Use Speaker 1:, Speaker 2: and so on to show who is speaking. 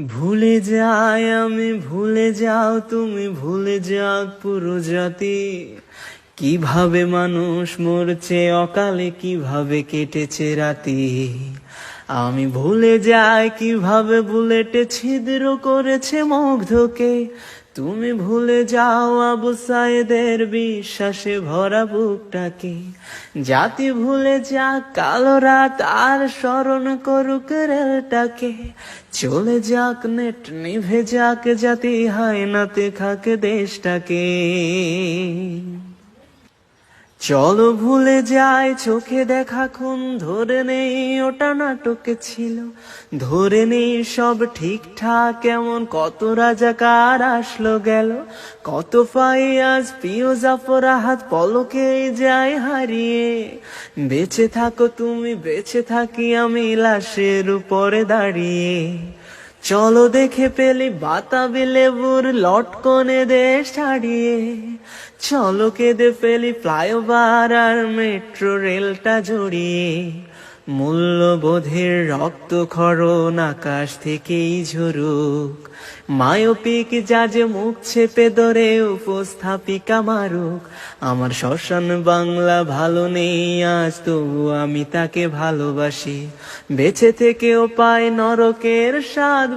Speaker 1: ভুলে যাই আমি, ভুলে যাও তুমি, ভুলে যাও পুরো জাতি। কীভাবে মানুষ মরছে অকালে, কীভাবে কেটেছে রাতি? আমি ভুলে যাই, কীভাবে বুলেটে ছিদ্র করেছে মুগ্ধকে? তুমি ভুলে যাও আবু সাইদের বিশ্বাসে ভরা বুকটাকে। জাতি ভুলে যা কালো রাত আর স্মরণ করুক রেলটাকে। চলে যাক, নেট নিভে যাক, জাতি হায় নাতে খাকে দেশটাকে। চলো ভুলে যায় চোখে দেখা খুন, ধরে নেই ওটা নাটকে ছিল। ধরে নেই সব ঠিকঠাক, কেমন কত রাজাকার আসলো গেল। কত পাই আজ প্রিয় জাফর হাত পলকে যায় হারিয়ে। বেঁচে থাকো তুমি, বেঁচে থাকি আমি লাশের উপরে দাঁড়িয়ে। চলো দেখে পেলি বাতাবি লেবুর লটকনে দে ছাড়িয়ে। চলো কেঁদে ফেলি ফ্লাইওভার আর মেট্রো রেলটা জড়িয়ে। মূল্যবোধের রক্ত খরণ আকাশ থেকেই ঝরুক। মায়োপিক যা যে মুখ ছেপে ধরে উপস্থাপিকা মারুক। আমার শ্মশান বাংলা ভালো নেই, আজ তবু আমি তাকে ভালোবাসি। বেঁচে থেকেও পায় নরকের স্বাদ